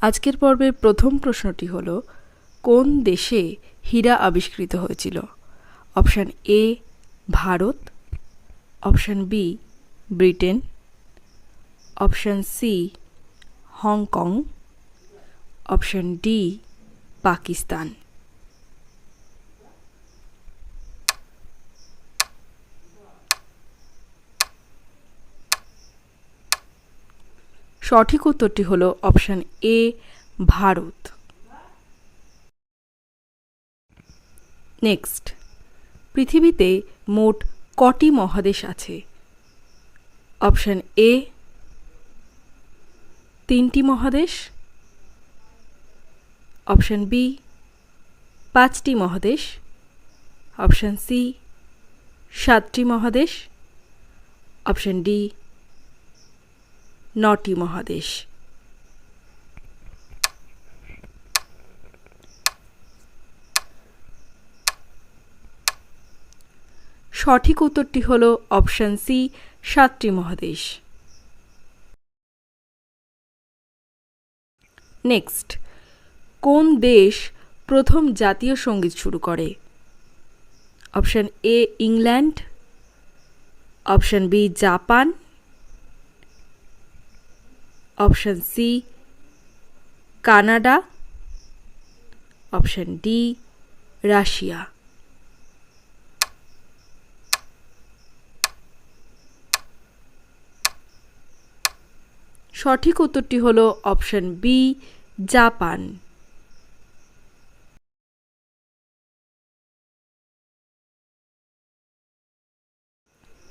আজকের পর্বের প্রথম প্রশ্নটি হল, কোন দেশে হীরা আবিষ্কৃত হয়েছিল? Option A, Bharat. Option B, Britain. Option C, Hong Kong. Option D, Pakistan. সঠিক উত্তরটি হলো অপশান এ, ভারত। নেক্সট, পৃথিবীতে মোট কটি মহাদেশ আছে? অপশান এ, তিনটি মহাদেশ। অপশান বি, পাঁচটি মহাদেশ। অপশান সি, সাতটি মহাদেশ। অপশান ডি নটি মহাদেশ। সঠিক উত্তরটি হল অপশান সি, সাতটি মহাদেশ। নেক্সট, কোন দেশ প্রথম জাতীয় সংগীত শুরু করে? Option A, England. Option B, Japan. Option C Canada. Option D Russia. সঠিক উত্তরটি হল option B Japan.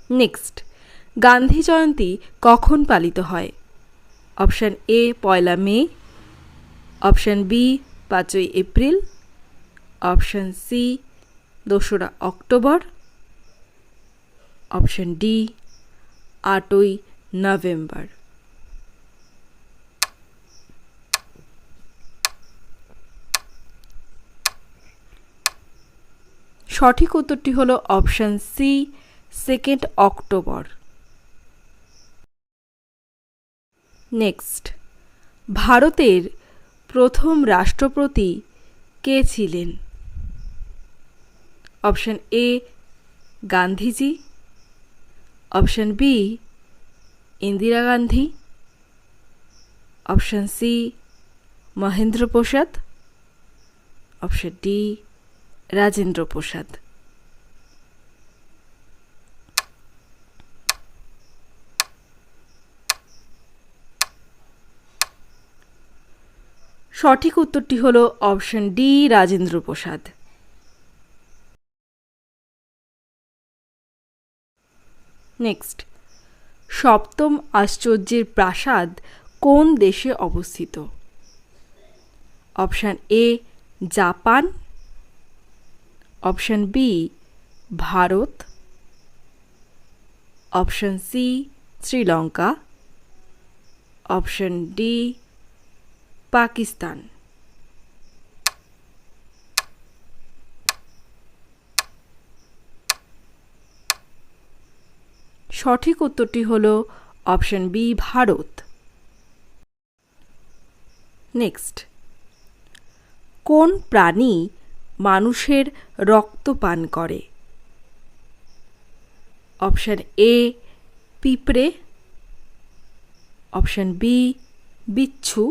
Next Gandhi Jayanti কখন পালিত হয়? অপশান এ, পয়লা মে, অপশান বি, পাঁচই এপ্রিল, অপশান সি, দোসরা অক্টোবর, অপশান ডি, আটই নভেম্বর। সঠিক উত্তরটি হলো option C, second October. Next. ভারতের প্রথম রাষ্ট্রপতি কে ছিলেন? Option A, Gandhiji. Option B, Indira Gandhi. Option C, Mahendra Prasad. Option D, Rajendra Prasad. সঠিক উত্তরটি হল option D Rajendra Prasad next, সপ্তম আশ্চর্যের প্রাসাদ কোন দেশে অবস্থিত? Option A, Japan. Option B, Bharat. Option C, Sri Lanka. Option D Pakistan. সঠিক উত্তরটি হল অপশন বি, ভারত। নেক্সট। কোন প্রাণী মানুষের রক্ত পান করে? অপশন এ, পিঁপড়ে। অপশন বি, বিচ্ছু।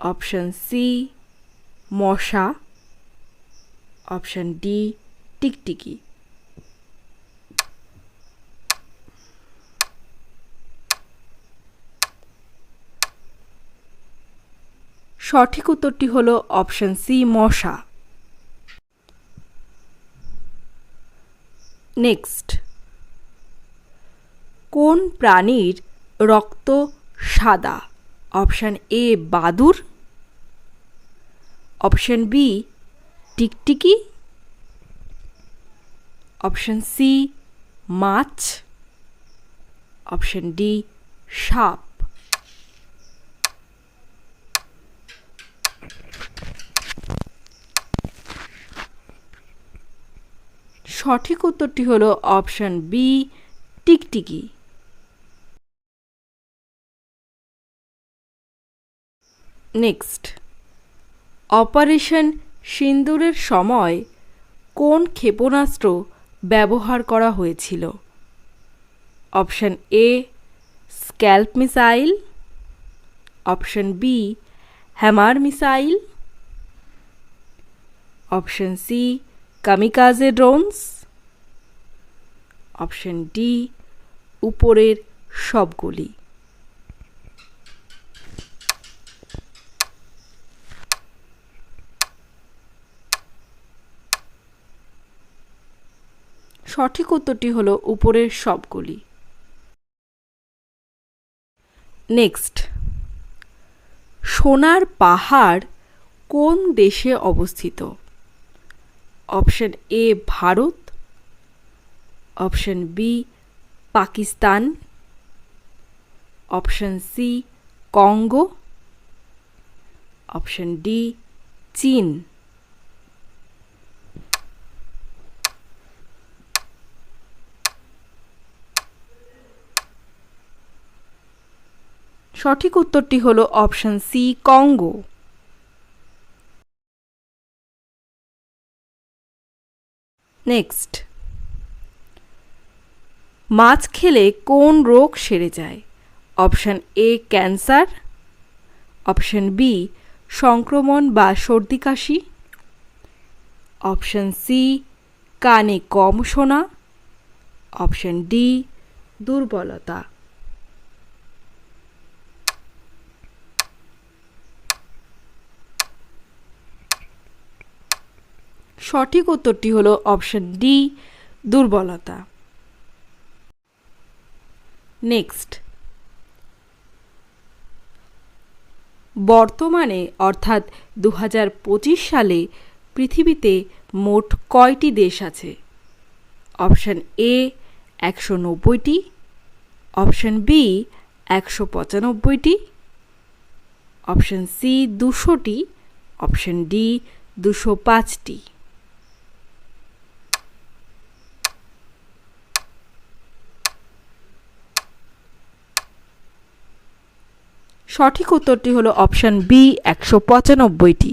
অপশন সি মশা অপশন ডি টিকটিকি সঠিক উত্তরটি হল অপশন সি মশা নেক্সট কোন প্রাণীর রক্ত সাদা? অপশান এ বাদুর, অপশান বি টিকটিকি, অপশান সি মাছ, অপশান ডি সাপ। সঠিক উত্তরটি হলো অপশান বি টিকটিকি। নেক্সট অপারেশন সিন্দুরের সময় কোন ক্ষেপণাস্ত্র ব্যবহার করা হয়েছিল? Option A scalp missile option B hammer missile option C kamikaze drones option D উপরের সবগুলি। সঠিক উত্তরটি হলো উপরের সবগুলি। নেক্সট সোনার পাহাড় কোন দেশে অবস্থিত? Option A Bharat. Option B Pakistan. Option C Congo. Option D চীন। সঠিক উত্তরটি হলো অপশন সি, কঙ্গো। নেক্সট। মাছ খেলে কোন রোগ সেরে যায়? Option A, cancer. Option B, সংক্রমণ বা সর্দি কাশি। অপশন সি, কানে কম শোনা। অপশন ডি, দুর্বলতা। সঠিক উত্তরটি হলো অপশন ডি, দুর্বলতা। নেক্সট। বর্তমানে, অর্থাৎ দু হাজার পঁচিশ সালে, পৃথিবীতে মোট কয়টি দেশ আছে? অপশন এ, একশো নব্বইটি। অপশন বি, একশো পঁচানব্বইটি। অপশন সি, দুশোটি। অপশন ডি, দুশো পাঁচটি। সঠিক উত্তরটি হলো অপশন বি একশো পঁচানব্বইটি।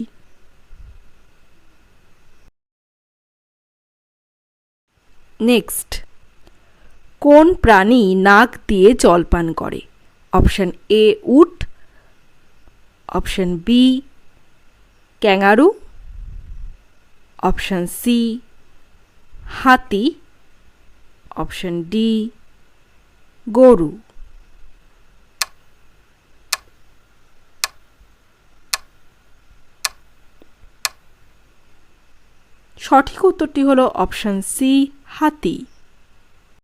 নেক্সট, কোন প্রাণী নাক দিয়ে জল পান করে? অপশন এ উট। Option B kangaroo option C হাতি। অপশন ডি গরু। সঠিক উত্তরটি হলো অপশন সি হাতি।